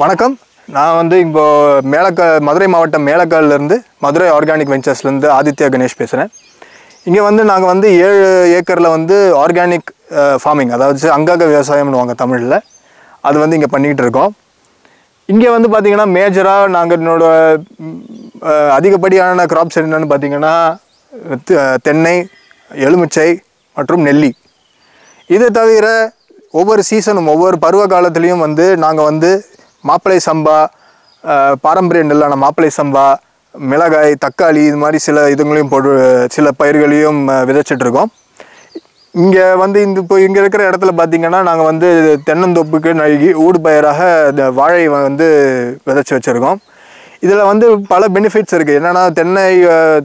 வணக்கம். நான் வந்து இப்போ மேலக்கா மதுரை மாவட்டம் மேலக்கால்லேருந்து மதுரை ஆர்கானிக் வெஞ்சர்ஸ்லேருந்து ஆதித்யா கணேஷ் பேசுகிறேன் இங்கே வந்து நாங்கள் வந்து ஏழு ஏக்கரில் வந்து ஆர்கானிக் ஃபார்மிங் அதாவது அங்காக விவசாயம்னு வாங்க தமிழில். அது வந்து இங்கே பண்ணிக்கிட்டு இருக்கோம். இங்கே வந்து பார்த்திங்கன்னா மேஜராக நாங்கள் என்னோட அதிகப்படியான கிராப்ஸ் என்னென்னு பார்த்தீங்கன்னா தென்னை எலுமிச்சை மற்றும் நெல்லி. இதை தவிர ஒவ்வொரு சீசனும் ஒவ்வொரு பருவ காலத்துலேயும் வந்து நாங்கள் வந்து மாப்பிளை சம்பா பாரம்பரிய நெல்லான மாப்பிளை சம்பா மிளகாய் தக்காளி இது மாதிரி சில இதுங்களையும் போட்டு சில பயிர்களையும் விதைச்சிட்ருக்கோம். இங்கே வந்து இந்த இப்போ இங்கே இருக்கிற இடத்துல பார்த்தீங்கன்னா நாங்கள் வந்து தென்னந்தோப்புக்கு நழுகி ஊடு பயிராக இந்த வாழை வந்து விதைச்சி வச்சுருக்கோம். இதில் வந்து பல பெனிஃபிட்ஸ் இருக்குது என்னென்னா தென்னை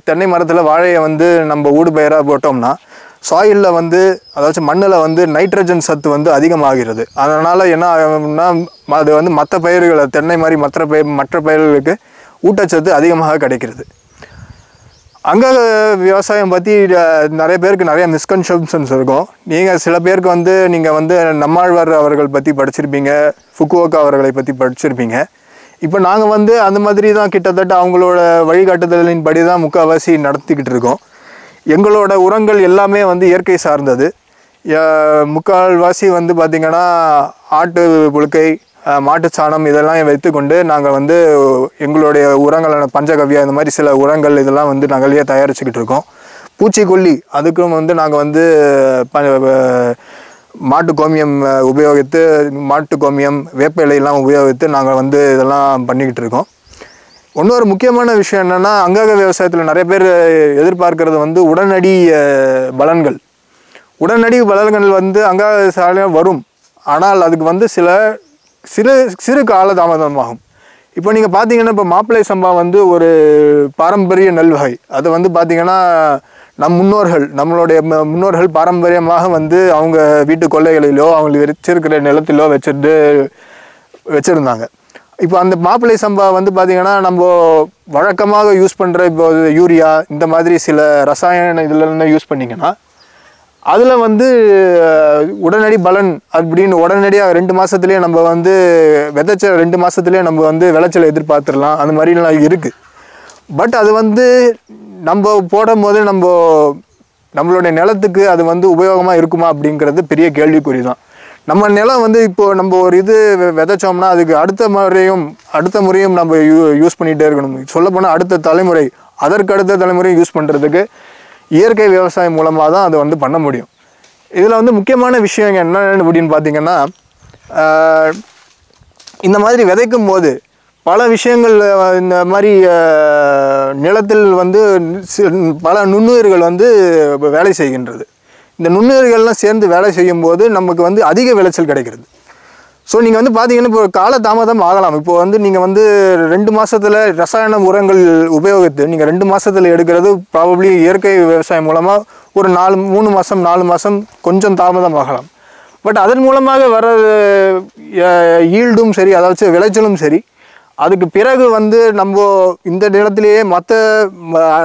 தென்னை மரத்தில் வாழையை வந்து நம்ம ஊடு பயிராக போட்டோம்னா சாயிலில் வந்து அதாச்சும் மண்ணில் வந்து நைட்ரஜன் சத்து வந்து அதிகமாகிறது. அதனால் என்ன ஆகும்னா அது வந்து மற்ற பயிர்களை தென்னை மாதிரி மற்ற பயிர் மற்ற பயிர்களுக்கு ஊட்டச்சத்து அதிகமாக கிடைக்கிறது. அங்கே விவசாயம் பற்றி நிறைய பேருக்கு நிறைய மிஸ்கன்செப்ஷன்ஸ் இருக்கும். நீங்கள் சில பேருக்கு வந்து நீங்கள் வந்து நம்மாழ்வார் அவர்கள் பற்றி படிச்சிருப்பீங்க ஃபுக்குவோக்கா அவர்களை பற்றி படிச்சிருப்பீங்க. இப்போ நாங்கள் வந்து அந்த மாதிரி தான் கிட்டத்தட்ட அவங்களோட வழிகாட்டுதலின் படி தான் முக்கால்வாசி நடத்திக்கிட்டு இருக்கோம். எங்களோட உரங்கள் எல்லாமே வந்து இயற்கை சார்ந்தது. முக்கால்வாசி வந்து பார்த்திங்கன்னா ஆட்டு புழுக்கை மாட்டு சாணம் இதெல்லாம் வைத்துக்கொண்டு நாங்கள் வந்து எங்களுடைய உரங்களான பஞ்சகவ்யா இந்த மாதிரி சில உரங்கள் இதெல்லாம் வந்து நாங்களே தயாரிச்சுக்கிட்டு இருக்கோம். பூச்சிக்கொல்லி அதுக்கும் வந்து நாங்கள் வந்து ப மாட்டு கோமியம் உபயோகித்து மாட்டு கோமியம் வேப்ப இலையெல்லாம் உபயோகித்து நாங்கள் வந்து இதெல்லாம் பண்ணிக்கிட்டு இருக்கோம். இன்னொரு முக்கியமான விஷயம் என்னென்னா அங்காக விவசாயத்தில் நிறைய பேர் எதிர்பார்க்கறது வந்து உடனடி பலன்கள். உடனடி பலன்கள் வந்து அங்காக விவசாயம் வரும். ஆனால் அதுக்கு வந்து சில சிறு சிறு கால தாமதமாகும் இப்போ நீங்கள் பார்த்தீங்கன்னா இப்போ மாப்பிள்ளை சம்பா வந்து ஒரு பாரம்பரிய நெல் வகை. அது வந்து பார்த்திங்கன்னா நம் முன்னோர்கள் நம்மளுடைய முன்னோர்கள் பாரம்பரியமாக வந்து அவங்க வீட்டு கொள்ளைகளிலோ அவங்க வச்சிருக்கிற நிலத்திலோ வச்சுட்டு வச்சுருந்தாங்க. இப்போ அந்த மாப்பிள்ளை சம்பா வந்து பார்த்திங்கன்னா நம்ம வழக்கமாக யூஸ் பண்ணுற இப்போ யூரியா இந்த மாதிரி சில ரசாயன இதெல்லாம் யூஸ் பண்ணிங்கன்னா அதில் வந்து உடனடி பலன் அப்படின்னு உடனடியாக ரெண்டு மாதத்துலேயே நம்ம வந்து விதைச்ச ரெண்டு மாதத்துலேயே நம்ம வந்து விளைச்சலை எதிர்பார்த்துடலாம். அந்த மாதிரிலாம் இருக்குது பட் அது வந்து நம்ம போடும் போது நம்ம நம்மளுடைய நிலத்துக்கு அது வந்து உபயோகமாக இருக்குமா அப்படிங்கிறது பெரிய கேள்விக்குறி தான் நம்ம நிலம் வந்து இப்போ நம்ம ஒரு இது வெ- விதைச்சோம்னா அதுக்கு அடுத்த முறையும் அடுத்த முறையும் நம்ம யூ யூஸ் பண்ணிகிட்டே இருக்கணும். சொல்லப்போனால் அடுத்த தலைமுறை அதற்கு அடுத்த தலைமுறையும் யூஸ் பண்ணுறதுக்கு இயற்கை விவசாயம் மூலமாக தான் அதை வந்து பண்ண முடியும். இதில் வந்து முக்கியமான விஷயம் என்ன அப்படின்னு பார்த்தீங்கன்னா இந்த மாதிரி விதைக்கும் போது பல விஷயங்கள் இந்த மாதிரி நிலத்தில் வந்து பல நுண்ணுயிர்கள் வந்து வேலை செய்கின்றது. இந்த நுண்ணுயிர்கள்லாம் சேர்ந்து வேலை செய்யும் போது நமக்கு வந்து அதிக விளைச்சல் கிடைக்கிறது. ஸோ நீங்கள் வந்து பார்த்தீங்கன்னா இப்போ கால தாமதம் ஆகலாம். இப்போ வந்து நீங்கள் வந்து ரெண்டு மாதத்தில் ரசாயன உரங்கள் உபயோகித்து நீங்கள் ரெண்டு மாதத்தில் எடுக்கிறது ப்ராபப்ளி இயற்கை விவசாயம் மூலமாக ஒரு நாலு மூணு மாதம் நாலு மாதம் கொஞ்சம் தாமதம் ஆகலாம். பட் அதன் மூலமாக வர ஈல்டும் சரி அதாச்சும் விளைச்சலும் சரி அதுக்கு பிறகு வந்து நம்ம இந்த நிலத்திலேயே மற்ற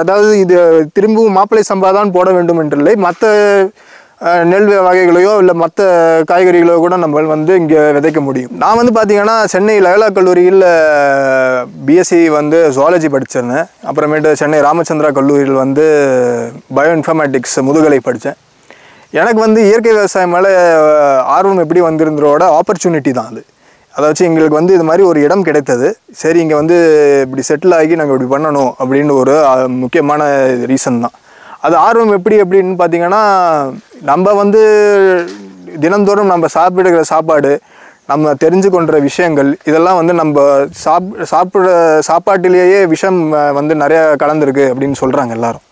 அதாவது இது திரும்பவும் மாப்பிள்ளை சம்பாதான் போட வேண்டும் என்றில்லை. மற்ற நெல் வகைகளையோ இல்லை மற்ற காய்கறிகளோ கூட நம்ம வந்து இங்கே விதைக்க முடியும். நான் வந்து பார்த்திங்கன்னா சென்னை லயலா கல்லூரியில் பிஎஸ்சி வந்து ஜுவாலஜி படிச்சிருந்தேன் அப்புறமேட்டு சென்னை ராமச்சந்திரா கல்லூரியில் வந்து பயோ இன்ஃபர்மேட்டிக்ஸ் முதுகலை படித்தேன் எனக்கு வந்து இயற்கை விவசாயம் மேலே ஆர்வம் எப்படி வந்திருந்ததோட ஆப்பர்ச்சுனிட்டி தான் அது. அதாச்சும் எங்களுக்கு வந்து இது மாதிரி ஒரு இடம் கிடைத்தது. சரி இங்கே வந்து இப்படி செட்டில் ஆகி நாங்கள் இப்படி பண்ணணும் அப்படின்னு ஒரு முக்கியமான ரீசன் தான். அது ஆர்வம் எப்படி எப்படின்னு பார்த்தீங்கன்னா நம்ம வந்து தினந்தோறும் நம்ம சாப்பிடுகிற சாப்பாடு நம்ம தெரிஞ்சு கொண்ட விஷயங்கள் இதெல்லாம் வந்து நம்ம சாப் சாப்பிட்ற சாப்பாட்டிலேயே விஷம் வந்து நிறையா கலந்துருக்கு அப்படின்னு சொல்கிறாங்க எல்லாரும்.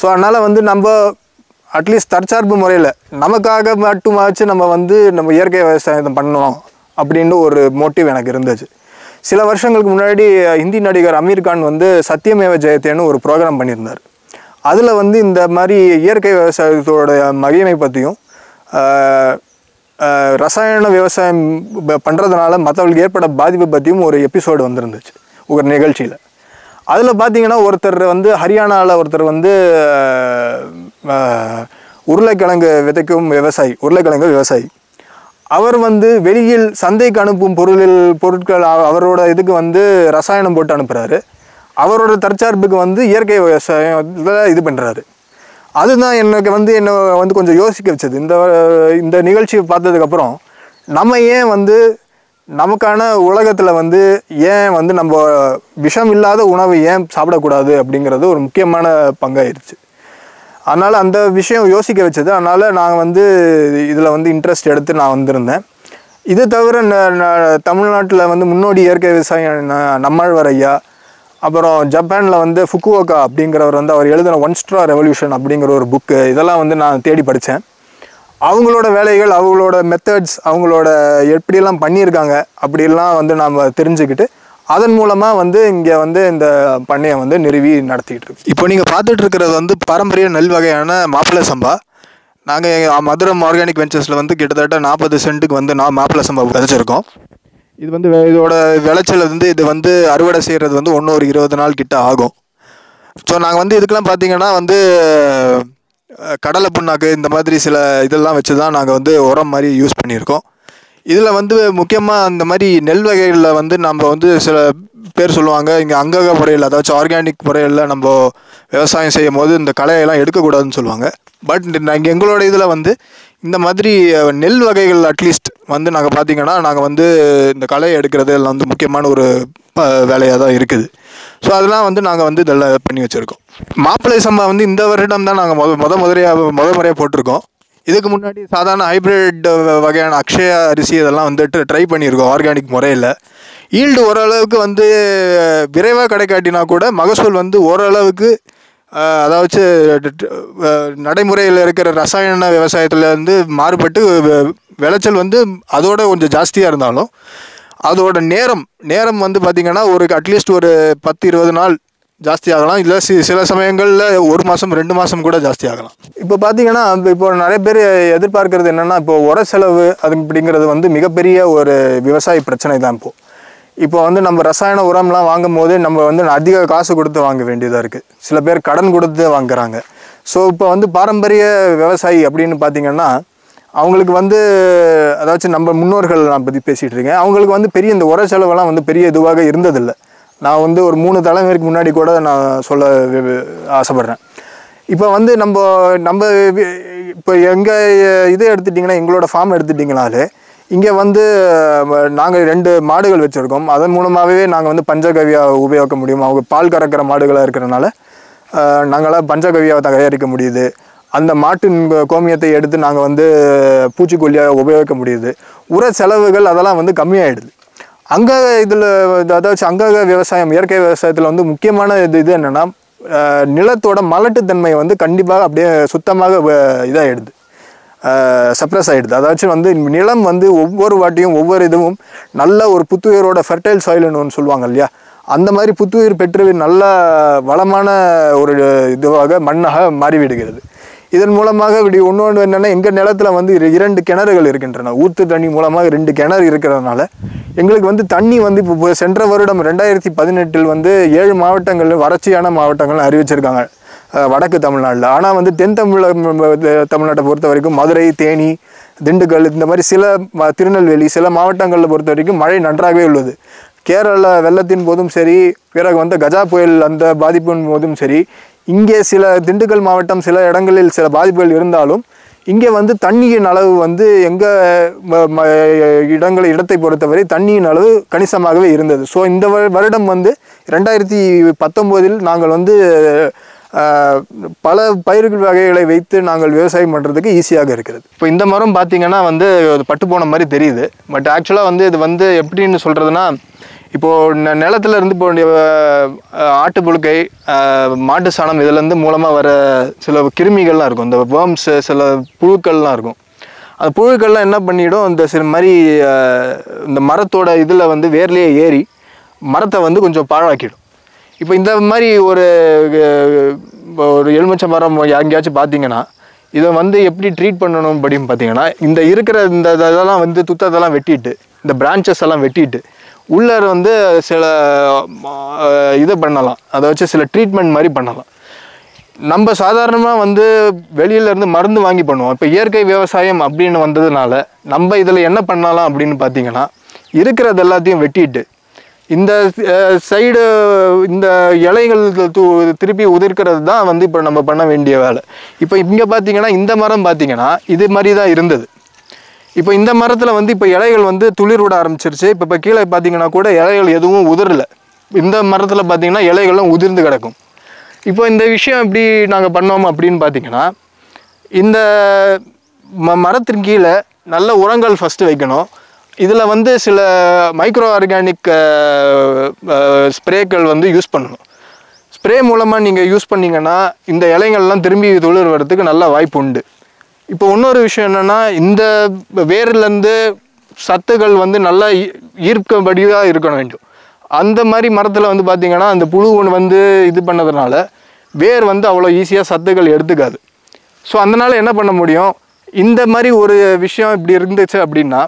ஸோ அதனால் வந்து நம்ம அட்லீஸ்ட் தற்சார்பு முறையில் நமக்காக மட்டுமாச்சு நம்ம வந்து நம்ம இயற்கை விவசாயத்தை பண்ணணும். அப்படின்னு ஒரு மோட்டிவ் எனக்கு இருந்துச்சு சில வருஷங்களுக்கு முன்னாடி ஹிந்தி நடிகர் அமீர் கான் வந்து சத்தியமேவ ஜெயத்தேன்னு ஒரு ப்ரோக்ராம் பண்ணியிருந்தார். அதில் வந்து இந்த மாதிரி இயற்கை விவசாயத்தோட மகிமை பற்றியும் ரசாயன விவசாயம் பண்ணுறதுனால பண்றதுனால மற்றவங்களுக்கு ஏற்பட பாதிப்பு பற்றியும் ஒரு எபிசோடு வந்திருந்துச்சு ஒரு நிகழ்ச்சியில். அதில் பார்த்தீங்கன்னா ஒருத்தர் வந்து ஹரியானாவில் ஒருத்தர் வந்து உருளைக்கிழங்கு விதைக்கும் விவசாயி உருளைக்கிழங்கு விவசாயி. அவர் வந்து வெளியில் சந்தைக்கு அனுப்பும் பொருளில் பொருட்கள் அவரோட இதுக்கு வந்து ரசாயனம் போட்டு அனுப்புகிறாரு அவரோட தற்சார்புக்கு வந்து இயற்கை விவசாயம் இதில் இது பண்ணுறாரு அதுதான் எனக்கு வந்து என்னை வந்து கொஞ்சம் யோசிக்க வச்சது. இந்த இந்த நிகழ்ச்சியை பார்த்ததுக்கப்புறம் நம்ம ஏன் வந்து நமக்கான உலகத்தில் வந்து ஏன் வந்து நம்ம விஷம் இல்லாத உணவு ஏன் சாப்பிடக்கூடாது அப்படிங்கிறது ஒரு முக்கியமான பங்காயிருச்சு. அதனால் அந்த விஷயம் யோசிக்க வச்சது. அதனால் நான் வந்து இதில் வந்து இன்ட்ரெஸ்ட் எடுத்து நான் வந்திருந்தேன். இது தவிர தமிழ்நாட்டில் வந்து முன்னோடி இயற்கை விவசாயம் ந- நம்மாழ்வார் ஐயா அப்புறம் ஜப்பானில் வந்து ஃபுக்குவோக்கா அப்படிங்கிறவர் வந்து அவர் எழுதின ஒன் ஸ்ட்ரா ரெவல்யூஷன் அப்படிங்கிற ஒரு புக்கு இதெல்லாம் வந்து நான் தேடி படித்தேன் அவங்களோட வேலைகள் அவங்களோட மெத்தட்ஸ் அவங்களோட எப்படியெல்லாம் பண்ணியிருக்காங்க அப்படிலாம் வந்து நாம் தெரிஞ்சுக்கிட்டு அதன் மூலமாக வந்து இங்கே வந்து இந்த பண்ணையை வந்து நிறுவி நடத்திக்கிட்டு இருக்கு. இப்போ நீங்கள் பார்த்துட்டு இருக்கிறது வந்து பாரம்பரிய நெல் வகையான மாப்பிள்ளை சம்பா. நாங்கள் மதுரம் ஆர்கானிக் வெஞ்சர்ஸில் வந்து கிட்டத்தட்ட நாற்பது சென்ட்டுக்கு வந்து நான் மாப்பிள்ளை சம்பா விதைச்சிருக்கோம். இது வந்து இதோட விளைச்சல் வந்து இது வந்து அறுவடை செய்கிறது வந்து ஒன்று ஒரு இருபது நாள் கிட்ட ஆகும். ஸோ நாங்கள் வந்து இதுக்கெல்லாம் பார்த்தீங்கன்னா வந்து கடலை புண்ணாக்கு இந்த மாதிரி சில இதெல்லாம் வச்சு தான் நாங்கள் வந்து உரம் மாதிரி யூஸ் பண்ணியிருக்கோம். இதில் வந்து முக்கியமாக அந்த மாதிரி நெல் வகைகளில் வந்து நம்ம வந்து சில பேர் சொல்லுவாங்க இங்கே அங்கக முறையில் அதாச்சும் ஆர்கானிக் முறையில் நம்ம விவசாயம் செய்யும் போது இந்த களையெல்லாம் எடுக்கக்கூடாதுன்னு சொல்லுவாங்க. பட் நாங்கள் எங்களோட இதில் வந்து இந்த மாதிரி நெல் வகைகள் அட்லீஸ்ட் வந்து நாங்கள் பார்த்திங்கன்னா நாங்கள் வந்து இந்த களையை எடுக்கிறது எல்லாம் வந்து முக்கியமான ஒரு வேலையாக தான் இருக்குது. ஸோ அதெல்லாம் வந்து நாங்கள் வந்து இதெல்லாம் பண்ணி வச்சுருக்கோம். மாப்பிள்ளை சம்பா வந்து இந்த வருடம் தான் நாங்கள் முத முத முறையாக முத முறையாக போட்டிருக்கோம். இதுக்கு முன்னாடி சாதாரண ஹைப்ரிட் வகையான அக்ஷயா அரிசி இதெல்லாம் வந்துட்டு ட்ரை பண்ணியிருக்கோம் ஆர்கானிக் முறையில். ஈல்டு ஓரளவுக்கு வந்து விரைவாக கிடைக்காட்டினா கூட மகசூல் வந்து ஓரளவுக்கு அதாவது நடைமுறையில் இருக்கிற ரசாயன விவசாயத்தில் வந்து மாறுபட்டு வெ- விளைச்சல் வந்து அதோட கொஞ்சம் ஜாஸ்தியாக இருந்தாலும் அதோட நேரம் நேரம் வந்து பார்த்திங்கன்னா ஒரு அட்லீஸ்ட் ஒரு பத்து இருபது நாள் ஜாஸ்தி ஆகலாம் இல்லை சி சில சமயங்களில் ஒரு மாதம் ரெண்டு மாதம் கூட ஜாஸ்தி ஆகலாம் இப்போ பார்த்தீங்கன்னா இப்போ நிறைய பேர் எதிர்பார்க்கறது என்னென்னா இப்போ உர செலவு அது அப்படிங்கிறது வந்து மிகப்பெரிய ஒரு விவசாய பிரச்சனை தான் இப்போது இப்போ வந்து நம்ம ரசாயன உரம்லாம் வாங்கும் போது நம்ம வந்து அதிக காசு கொடுத்து வாங்க வேண்டியதாக இருக்குது சில பேர் கடன் கொடுத்து வாங்குறாங்க. ஸோ இப்போ வந்து பாரம்பரிய விவசாயி அப்படின்னு பார்த்தீங்கன்னா அவங்களுக்கு வந்து அதாச்சும் நம்ம முன்னோர்கள் நான் பற்றி பேசிகிட்டு இருக்கேன். அவங்களுக்கு வந்து பெரிய இந்த உர செலவெல்லாம் வந்து பெரிய இதுவாக இருந்ததில்லை. நான் வந்து ஒரு மூணு தலைமுறைக்கு முன்னாடி கூட நான் சொல்ல ஆசைப்பட்றேன். இப்போ வந்து நம்ம நம்ம இப்போ எங்கள் இது எடுத்துட்டிங்கன்னா எங்களோட ஃபார்ம் எடுத்துட்டிங்கனாலே இங்கே வந்து நாங்கள் ரெண்டு மாடுகள் வச்சுருக்கோம். அதன் மூலமாகவே நாங்கள் வந்து பஞ்சகவியாக உபயோகிக்க முடியும். அவங்க பால் கறக்கிற மாடுகளாக இருக்கிறனால நாங்களாம் பஞ்சகவியாவை தயாரிக்க முடியுது. அந்த மாட்டின் கோமியத்தை எடுத்து நாங்கள் வந்து பூச்சிக்கொல்லியாக உபயோகிக்க முடியுது. உர செலவுகள் அதெல்லாம் வந்து கம்மியாகிடுது அங்க இதில் அதாவது அங்கக விவசாயம் இயற்கை விவசாயத்தில் வந்து முக்கியமான இது இது என்னென்னா நிலத்தோட மலட்டுத்தன்மை வந்து கண்டிப்பாக அப்படியே சுத்தமாக வ- இதாகிடுது சப்ரஸ் ஆகிடுது அதாச்சும் வந்து நிலம் வந்து ஒவ்வொரு வாட்டியும் ஒவ்வொரு இதுவும் நல்ல ஒரு புத்துயிரோட ஃபெர்டைல் சாயில்னு ஒன்று சொல்லுவாங்க இல்லையா? அந்த மாதிரி புத்துயிர் பெற்று நல்ல வளமான ஒரு இதுவாக மண்ணாக மாறிவிடுகிறது. இதன் மூலமாக இப்படி ஒன்று என்னென்னா எங்கள் நிலத்தில் வந்து இரண்டு கிணறுகள் இருக்கின்றன. ஊத்து தண்ணி மூலமாக ரெண்டு கிணறு இருக்கிறதுனால எங்களுக்கு வந்து தண்ணி வந்து இப்போ சென்ற வருடம் ரெண்டாயிரத்தி பதினெட்டில் வந்து ஏழு மாவட்டங்கள் வறட்சியான மாவட்டங்கள் அறிவிச்சிருக்காங்க. வடக்கு தமிழ்நாட்டில் ஆனால் வந்து தென் தமிழ தமிழ்நாட்டை பொறுத்த வரைக்கும் மதுரை தேனி திண்டுக்கல் இந்த மாதிரி சில ம- திருநெல்வேலி சில மாவட்டங்களில் பொறுத்த வரைக்கும் மழை நன்றாகவே உள்ளது. கேரள வெள்ளத்தின் போதும் சரி பிறகு வந்து கஜா புயல் அந்த பாதிப்பின் போதும் சரி இங்கே சில திண்டுக்கல் மாவட்டம் சில இடங்களில் சில பாதிப்புகள் இருந்தாலும் இங்கே வந்து தண்ணியின் அளவு வந்து எங்கள் இடங்களை இடத்தை பொறுத்தவரை தண்ணியின் அளவு கணிசமாகவே இருந்தது. ஸோ இந்த வருடம் வந்து ரெண்டாயிரத்தி பத்தொம்போதில் நாங்கள் வந்து பல பயிர்கள் வகைகளை வைத்து நாங்கள் விவசாயம் பண்ணுறதுக்கு ஈஸியாக இருக்கிறது. இப்போ இந்த மரம் பார்த்திங்கன்னா வந்து அது பட்டு போன மாதிரி தெரியுது. பட் ஆக்சுவலாக வந்து இது வந்து எப்படின்னு சொல்கிறதுனா இப்போது ந நிலத்துல இருந்து இப்போ ஆட்டு புழுக்கை மாட்டு சாணம் இதுலேருந்து மூலமாக வர சில கிருமிகள்லாம் இருக்கும். இந்த வேர்ம்ஸ் சில புழுக்கள்லாம் இருக்கும். அந்த புழுக்கள்லாம் என்ன பண்ணிடும்? இந்த சில மாதிரி இந்த மரத்தோட இதில் வந்து வேர்லேயே ஏறி மரத்தை வந்து கொஞ்சம் பாழாக்கிடும். இப்போ இந்த மாதிரி ஒரு ஒரு எலுமிச்சை மரம் எங்கேயாச்சும் பார்த்தீங்கன்னா இதை வந்து எப்படி ட்ரீட் பண்ணணும் அப்படின்னு பார்த்தீங்கன்னா இந்த இருக்கிற இந்த இதெல்லாம் வந்து துத்தத்தெல்லாம் வெட்டிட்டு இந்த பிரான்ச்சஸ் எல்லாம் வெட்டிட்டு உள்ளார வந்து சில இதை பண்ணலாம். அதை வச்சு சில ட்ரீட்மெண்ட் மாதிரி பண்ணலாம். நம்ம சாதாரணமாக வந்து வெளியிலேருந்து மருந்து வாங்கி பண்ணுவோம். இப்போ இயற்கை விவசாயம் அப்படின்னு வந்ததுனால நம்ம இதில் என்ன பண்ணலாம் அப்படின்னு பார்த்தீங்கன்னா இருக்கிறது எல்லாத்தையும் வெட்டிட்டு இந்த சைடு இந்த இலைகள் தூ திருப்பி உதிர்க்கிறது தான் வந்து இப்போ நம்ம பண்ண வேண்டிய வேலை. இப்போ இங்கே பார்த்தீங்கன்னா இந்த மரம் பார்த்தீங்கன்னா இது மாதிரி தான் இருந்தது. இப்போ இந்த மரத்தில் வந்து இப்போ இலைகள் வந்து துளிர் விட ஆரம்பிச்சிருச்சு. இப்போ இப்போ கீழே பார்த்தீங்கன்னா கூட இலைகள் எதுவும் உதிரல. இந்த மரத்தில் பார்த்தீங்கன்னா இலைகளும் உதிர்ந்து கிடக்கும். இப்போ இந்த விஷயம் எப்படி நாங்கள் பண்ணோம் அப்படின்னு பார்த்தீங்கன்னா இந்த ம மரத்தின் கீழே நல்ல உரங்கள் ஃபஸ்ட்டு வைக்கணும். இதில் வந்து சில மைக்ரோ ஆர்கானிக் ஸ்ப்ரேக்கள் வந்து யூஸ் பண்ணணும். ஸ்ப்ரே மூலமாக நீங்கள் யூஸ் பண்ணீங்கன்னா இந்த இலைங்கள்லாம் திரும்பி துளிர் வர்றதுக்கு நல்ல வாய்ப்பு உண்டு. இப்போ இன்னொரு விஷயம் என்னென்னா இந்த வேர்லேருந்து சத்துக்கள் வந்து நல்லா ஈ- ஈர்க்கபடியாக இருக்க வேண்டும். அந்த மாதிரி மரத்தில் வந்து பார்த்திங்கன்னா அந்த புழு ஒன்று வந்து இது பண்ணதுனால வேர் வந்து அவ்வளோ ஈஸியாக சத்துக்கள் எடுத்துக்காது. ஸோ அதனால் என்ன பண்ண முடியும்? இந்த மாதிரி ஒரு விஷயம் இப்படி இருந்துச்சு அப்படின்னா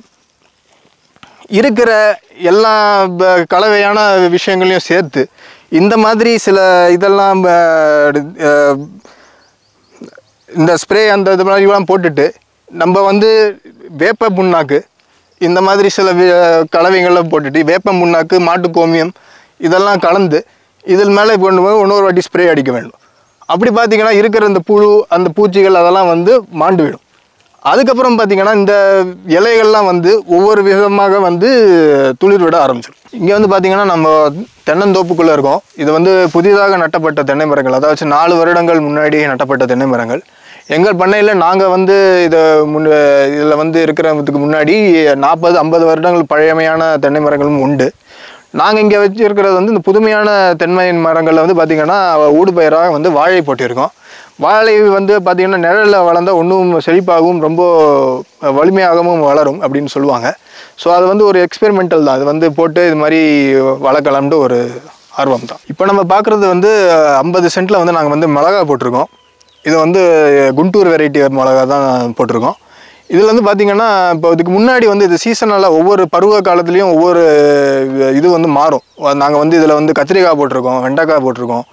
இருக்கிற எல்லா கலவையான விஷயங்களையும் சேர்த்து இந்த மாதிரி சில இதெல்லாம் இந்த ஸ்ப்ரே அந்த இது மாதிரிலாம் போட்டுட்டு நம்ம வந்து வேப்ப புண்ணாக்கு இந்த மாதிரி சில வி- போட்டுட்டு வேப்ப புண்ணாக்கு மாட்டு கோமியம் இதெல்லாம் கலந்து இதில் மேலே கொண்டு போய் இன்னொரு வாட்டி ஸ்ப்ரே அடிக்க வேண்டும். அப்படி பார்த்தீங்கன்னா இருக்கிற இந்த புழு அந்த பூச்சிகள் அதெல்லாம் வந்து மாண்டு விடும். அதுக்கப்புறம் பார்த்தீங்கன்னா இந்த இலைகள்லாம் வந்து ஒவ்வொரு விதமாக வந்து துளிர் விட ஆரம்பிச்சிடும் இங்கே வந்து பார்த்தீங்கன்னா நம்ம தென்னந்தோப்புக்குள்ளே இருக்கோம். இது வந்து புதிதாக நட்டப்பட்ட தென்னை மரங்கள். அதாவது நாலு வருடங்கள் முன்னாடி நட்டப்பட்ட தென்னை மரங்கள். எங்கள் பண்ணையில் நாங்கள் வந்து இதை முன் இதில் வந்து இருக்கிறதுக்கு முன்னாடி நாற்பது ஐம்பது வருடங்கள் பழமையான தென்னை மரங்களும் உண்டு. நாங்கள் இங்கே வச்சுருக்கிறது வந்து இந்த புதுமையான தென்மையின் மரங்களில் வந்து பார்த்திங்கன்னா ஊடுபயிராக வந்து வாழை போட்டிருக்கோம். வாழை வந்து பார்த்திங்கன்னா நிழலில் வளர்ந்தால் ஒன்றும் செழிப்பாகவும் ரொம்ப வலிமையாகவும் வளரும் அப்படின்னு சொல்லுவாங்க. ஸோ அது வந்து ஒரு எக்ஸ்பெரிமெண்டல் தான். அது வந்து போட்டு இது மாதிரி வளர்க்கலாம்னு ஒரு ஆர்வம் தான். இப்போ நம்ம பார்க்குறது வந்து ஐம்பது சென்ட்டில் வந்து நாங்கள் வந்து மிளகா போட்டிருக்கோம். இது வந்து குண்டூர் வெரைட்டி மிளகா தான் போட்டிருக்கோம். இதில் வந்து பார்த்திங்கன்னா இப்போ இதுக்கு முன்னாடி வந்து இது சீசனலாக ஒவ்வொரு பருவ காலத்துலேயும் ஒவ்வொரு இது வந்து மாறும். நாங்கள் வந்து இதில் வந்து கத்திரிக்காய் போட்டிருக்கோம் வெண்டைக்காய் போட்டிருக்கோம்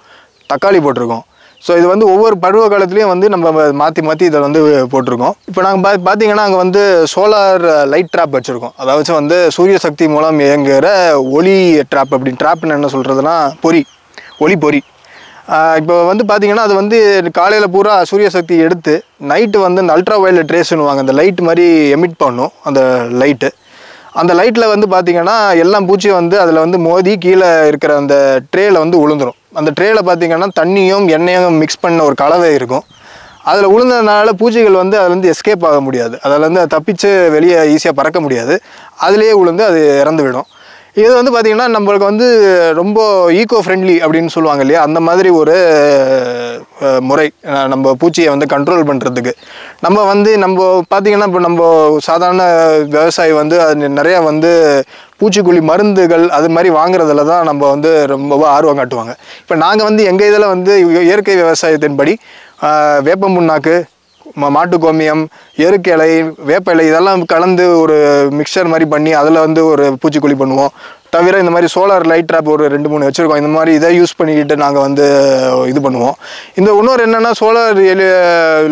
தக்காளி போட்டிருக்கோம். ஸோ இது வந்து ஒவ்வொரு பருவ காலத்துலேயும் வந்து நம்ம மாற்றி மாற்றி இதை வந்து போட்டிருக்கோம். இப்போ நாங்கள் பா பார்த்தீங்கன்னா அங்கே வந்து சோலார் லைட் ட்ராப் வச்சுருக்கோம். அதாவது வந்து சூரிய சக்தி மூலம் இயங்குகிற ஒளி ட்ராப் அப்படின்னு ட்ராப்னு என்ன சொல்கிறதுனா பொறி. ஒளி பொறி. இப்போ வந்து பார்த்தீங்கன்னா அது வந்து காலையில் பூரா சூரிய சக்தி எடுத்து நைட்டு வந்து இந்த அல்ட்ரா வயலட் ரேஸ்னுவாங்க அந்த லைட் மாதிரி எமிட் பண்ணும் அந்த லைட்டு அந்த லைட்டில் வந்து பார்த்தீங்கன்னா எல்லாம் பூச்சியும் வந்து அதில் வந்து மோதி கீழே இருக்கிற அந்த ட்ரேயில் வந்து உளுந்துடும் அந்த ட்ரேயில் பார்த்தீங்கன்னா தண்ணியும் எண்ணெயும் மிக்ஸ் பண்ண ஒரு கலவை இருக்கும். அதில் உளுந்ததுனால பூச்சிகள் வந்து அதில் வந்து எஸ்கேப் ஆக முடியாது. அதில் வந்து தப்பிச்சு வெளியே ஈஸியாக பறக்க முடியாது. அதுலேயே உளுந்து அது இறந்து விடும். இது வந்து பார்த்திங்கன்னா நம்மளுக்கு வந்து ரொம்ப ஈகோ ஃப்ரெண்ட்லி அப்படின்னு சொல்லுவாங்க இல்லையா? அந்த மாதிரி ஒரு முறை நம்ம பூச்சியை வந்து கண்ட்ரோல் பண்ணுறதுக்கு நம்ம வந்து நம்ம பார்த்திங்கன்னா இப்போ நம்ம சாதாரண விவசாயி வந்து அது நிறையா வந்து பூச்சிக்கொல்லி மருந்துகள் அது மாதிரி வாங்குறதுல தான் நம்ம வந்து ரொம்ப ஆர்வம் காட்டுவாங்க. இப்போ நாங்கள் வந்து எங்கள் இதில் வந்து இயற்கை விவசாயத்தின்படி ஆஹ், வேப்ப புண்ணாக்கு மாட்டு கோமியம் எருக்கு இலை வேப்ப இலை இதெல்லாம் கலந்து ஒரு மிக்சர் மாதிரி பண்ணி அதில் வந்து ஒரு பூச்சிக்கொல்லி பண்ணுவோம். தவிர இந்த மாதிரி சோலார் லைட் ட்ராப் ஒரு ரெண்டு மூணு வச்சுருக்கோம். இந்த மாதிரி இதை யூஸ் பண்ணிக்கிட்டு நாங்கள் வந்து இது பண்ணுவோம். இந்த இன்னொரு என்னென்னா சோலார்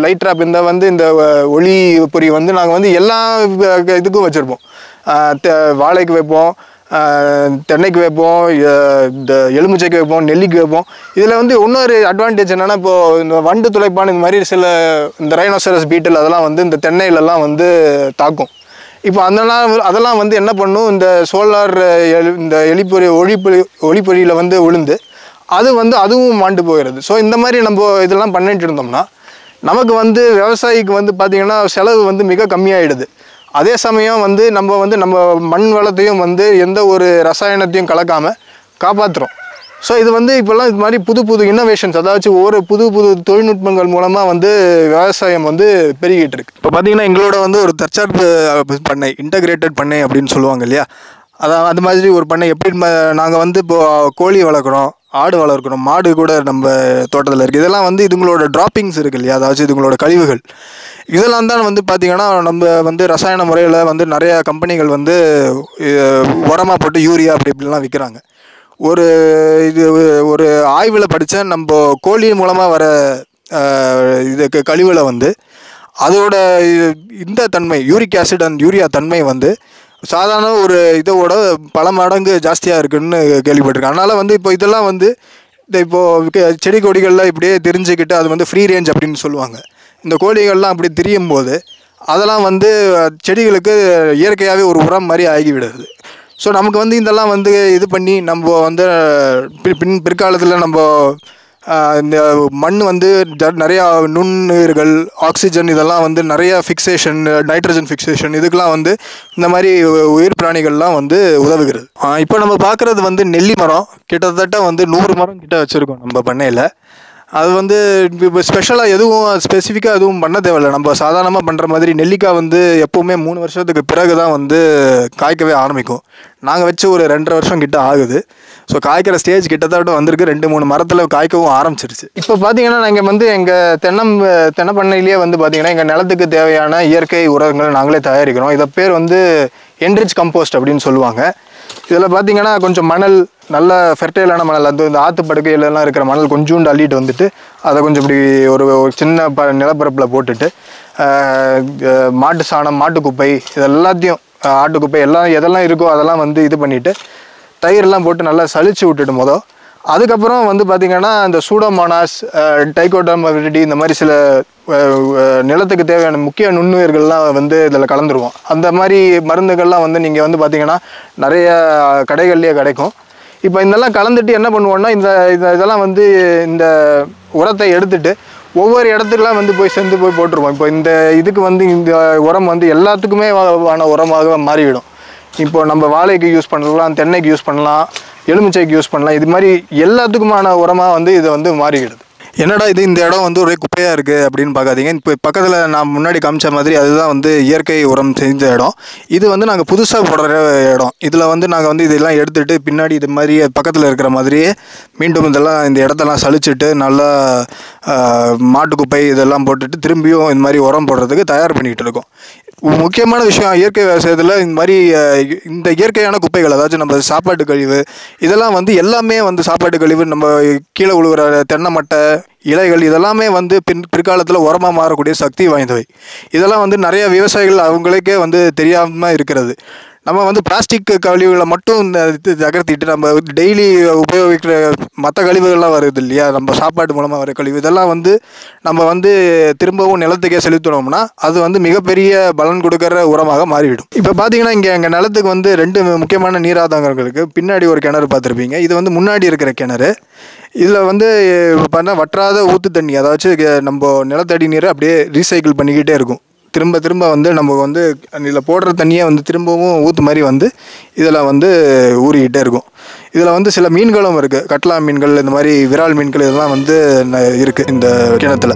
லைட் ட்ராப் இந்த வந்து இந்த ஒளி பொறி வந்து நாங்கள் வந்து எல்லா இதுக்கும் வச்சுருப்போம். வாழைக்கு வைப்போம் தென்னைக்கு வைப்போம் இந்த எலுமிச்சைக்கு வைப்போம் நெல்லிக்கு வைப்போம். இதில் வந்து இன்னொரு அட்வான்டேஜ் என்னென்னா இப்போது இந்த வண்டு துளைப்பான் இந்த மாதிரி சில இந்த ரைனோசரஸ் பீட்டில் அதெல்லாம் வந்து இந்த தென்னையிலலாம் வந்து தாக்கும். இப்போ அதெல்லாம் அதெல்லாம் வந்து என்ன பண்ணும்? இந்த சோலார் இந்த எலிப்பொறி ஒளிப்பொறி ஒளிப்பொறியில் வந்து விழுந்து அது வந்து அதுவும் மாண்டு போகிறது. ஸோ இந்த மாதிரி நம்ம இதெல்லாம் பண்ணிட்டு இருந்தோம்னா நமக்கு வந்து விவசாயிக்கு வந்து பார்த்திங்கன்னா செலவு வந்து மிக கம்மியாயிடுது. அதே சமயம் வந்து நம்ம வந்து நம்ம மண் வளத்தையும் வந்து எந்த ஒரு ரசாயனத்தையும் கலக்காமல் காப்பாற்றுறோம் ஸோ இது வந்து இப்போல்லாம் இது மாதிரி புது புது இன்னோவேஷன்ஸ் அதாவது ஒவ்வொரு புது புது தொழில்நுட்பங்கள் மூலமாக வந்து விவசாயம் வந்து பெருகிட்டு இருக்கு இப்போ பார்த்தீங்கன்னா எங்களோட வந்து ஒரு தற்சார்பு பண்ணை இன்டகிரேட்டட் பண்ணை அப்படின்னு சொல்லுவாங்க இல்லையா? அதான் அது மாதிரி ஒரு பண்ணை எப்படி நாங்கள் வந்து இப்போது கோழி வளர்க்குறோம் ஆடு வளர்க்குறோம் மாடு கூட நம்ம தோட்டத்தில் இருக்குது இதெல்லாம் வந்து இதுங்களோட ட்ராப்பிங்ஸ் இருக்குது இல்லையா? அதாவது இதுங்களோட கழிவுகள். இதெல்லாம் தான் வந்து பார்த்திங்கன்னா நம்ம வந்து ரசாயன முறையில் வந்து நிறையா கம்பெனிகள் வந்து உரமாக போட்டு யூரியா அப்படி இப்படிலாம் விற்கிறாங்க ஒரு இது ஒரு ஆய்வில் படித்தேன் நம்ம கோழி மூலமாக வர இதுக்கு கழிவில் வந்து அதோட இந்த தன்மை யூரிக் ஆசிட் அண்ட் யூரியா தன்மை வந்து சாதாரண ஒரு இதோட பல மடங்கு ஜாஸ்தியாக இருக்குன்னு கேள்விப்பட்டிருக்கேன். அதனால் வந்து இப்போ இதெல்லாம் வந்து இந்த இப்போது செடி கொடிகள்லாம் இப்படியே தெரிஞ்சுக்கிட்டு அது வந்து ஃப்ரீ ரேஞ்ச் அப்படின்னு சொல்லுவாங்க. இந்த கோழிகள்லாம் அப்படி திரியும் போது அதெல்லாம் வந்து செடிகளுக்கு இயற்கையாகவே ஒரு உரம் மாதிரி ஆகிவிடுது. ஸோ நமக்கு வந்து இதெல்லாம் வந்து இது பண்ணி நம்ம வந்து பின் பிற்காலத்தில் நம்ம இந்த மண் வந்து ஜ- நிறையா நுண்ணுயிர்கள் ஆக்சிஜன் இதெல்லாம் வந்து நிறையா ஃபிக்சேஷன் நைட்ரஜன் ஃபிக்சேஷன் இதுக்கெல்லாம் வந்து இந்த மாதிரி உயிர் பிராணிகள்லாம் வந்து உதவுகிறது. இப்போ நம்ம பார்க்குறது வந்து நெல்லி மரம். கிட்டத்தட்ட வந்து நூறு மரம் கிட்ட வச்சுருக்கோம் நம்ம பண்ணையில். அது வந்து இப்போ ஸ்பெஷலாக எதுவும் ஸ்பெசிஃபிக்காக எதுவும் பண்ண தேவையில்ல. நம்ம சாதாரணமாக பண்ணுற மாதிரி நெல்லிக்காய் வந்து எப்போவுமே மூணு வருஷத்துக்கு பிறகு தான் வந்து காய்க்கவே ஆரம்பிக்கும். நாங்கள் வச்சு ஒரு ரெண்டரை வருஷம் கிட்ட ஆகுது. ஸோ காய்க்கிற ஸ்டேஜ் கிட்டத்தட்ட வந்திருக்கு. ரெண்டு மூணு மரத்தில் காய்க்கவும் ஆரம்பிச்சிருச்சு. இப்போ பார்த்தீங்கன்னா நாங்கள் வந்து எங்கள் தென்னம் தென்னை பண்ணையிலேயே வந்து பார்த்தீங்கன்னா எங்கள் நிலத்துக்கு தேவையான இயற்கை உரங்களை நாங்களே தயாரிக்கிறோம். இதை பேர் வந்து என்ரிச் கம்போஸ்ட் அப்படின்னு சொல்லுவாங்க. இதில் பார்த்தீங்கன்னா கொஞ்சம் மணல் நல்ல ஃபெர்டைலான மணல் அந்த இந்த ஆற்று படுக்கையிலலாம் இருக்கிற மணல் கொஞ்சோண்டு அள்ளிட்டு வந்துட்டு அதை கொஞ்சம் இப்படி ஒரு சின்ன ப நிலப்பரப்பில் போட்டுட்டு மாட்டு சாணம் மாட்டுக்குப்பை இது எல்லாத்தையும் ஆட்டு குப்பை எல்லாம் எதெல்லாம் இருக்கோ அதெல்லாம் வந்து இது பண்ணிவிட்டு தயிரெல்லாம் போட்டு நல்லா சளிச்சு விட்டுட்டு மொதல் அதுக்கப்புறம் வந்து பார்த்திங்கன்னா இந்த சூடோமோனாஸ் டைகோடர்மவிரிடி இந்த மாதிரி சில நிலத்துக்கு தேவையான முக்கிய நுண்ணுயிர்கள்லாம் வந்து இதில் கலந்துருவோம். அந்த மாதிரி மருந்துகள்லாம் வந்து நீங்கள் வந்து பார்த்திங்கன்னா நிறைய கடைகள்லேயே கிடைக்கும். இப்போ இதெல்லாம் கலந்துட்டு என்ன பண்ணுவோன்னா இந்த இந்த இதெல்லாம் வந்து இந்த உரத்தை எடுத்துட்டு ஒவ்வொரு இடத்துக்குலாம் வந்து போய் சேர்ந்து போய் போட்டுருவோம். இப்போ இந்த இதுக்கு வந்து இந்த உரம் வந்து எல்லாத்துக்குமே ஆன உரமாக மாறிவிடும். இப்போ நம்ம வாழைக்கு யூஸ் பண்ணலாம் தென்னைக்கு யூஸ் பண்ணலாம். எலுமிச்சைக்கு யூஸ் பண்ணலாம். இது மாதிரி எல்லாத்துக்குமான உரமாக வந்து இது வந்து மாறிக்கிடுது. என்னடா இது இந்த இடம் வந்து ஒரே குப்பையாக இருக்குது அப்படின்னு பார்க்காதீங்க. இப்போ பக்கத்தில் நான் முன்னாடி காமிச்ச மாதிரி அதுதான் வந்து இயற்கை உரம் செஞ்ச இடம். இது வந்து நாங்கள் புதுசாக போடுற இடம். இதில் வந்து நாங்கள் வந்து இதெல்லாம் எடுத்துகிட்டு பின்னாடி இது மாதிரி பக்கத்தில் இருக்கிற மாதிரியே மீண்டும் இதெல்லாம் இந்த இடத்தெல்லாம் சளிச்சுட்டு நல்லா மாட்டு குப்பை இதெல்லாம் போட்டுட்டு திரும்பியும் இந்த மாதிரி உரம் போடுறதுக்கு தயார் பண்ணிக்கிட்டு இருக்கோம். முக்கியமான விஷயம் இயற்கை விவசாயத்தில் இந்த மாதிரி இந்த இயற்கையான குப்பைகள் அதாச்சும் நம்ம சாப்பாட்டு கழிவு இதெல்லாம் வந்து எல்லாமே வந்து சாப்பாட்டு கழிவு நம்ம கீழே உழுகிற தென்னை மட்டை இலைகள் இதெல்லாமே வந்து பின் பிற்காலத்தில் உரமாக மாறக்கூடிய சக்தி வாய்ந்தவை. இதெல்லாம் வந்து நிறைய விவசாயிகள் அவங்களுக்கே வந்து தெரியாமல் இருக்கிறது. நம்ம வந்து பிளாஸ்டிக் கழிவுகளை மட்டும் இந்த இது தகர்த்திட்டு நம்ம டெய்லி உபயோகிக்கிற மற்ற கழிவுகள்லாம் வருது இல்லையா? நம்ம சாப்பாட்டு மூலமாக வர கழிவு. இதெல்லாம் வந்து நம்ம வந்து திரும்பவும் நிலத்துக்கே செலுத்தினோம்னா அது வந்து மிகப்பெரிய பலன் கொடுக்குற உரமாக மாறிவிடும். இப்போ பார்த்தீங்கன்னா இங்கே எங்கள் நிலத்துக்கு வந்து ரெண்டு முக்கியமான நீராதாரங்களுக்கு பின்னாடி ஒரு கிணறு பார்த்துருப்பீங்க இது வந்து முன்னாடி இருக்கிற கிணறு. இதில் வந்து பார்த்தா வற்றாத ஊற்று தண்ணி அதாச்சும் நம்ம நிலத்தடி நீரை அப்படியே ரீசைக்கிள் பண்ணிக்கிட்டே இருக்கும். திரும்ப திரும்ப வந்து நம்ம வந்து இதில் போடுற தண்ணியை வந்து திரும்பவும் ஊற்று மாதிரி வந்து இதில் வந்து ஊறிக்கிட்டே இருக்கும். இதில் வந்து சில மீன்களும் இருக்குது கட்லா மீன்கள் இந்த மாதிரி விரால் மீன்கள் இதெல்லாம் வந்து இருக்குது இந்த கிணத்துல.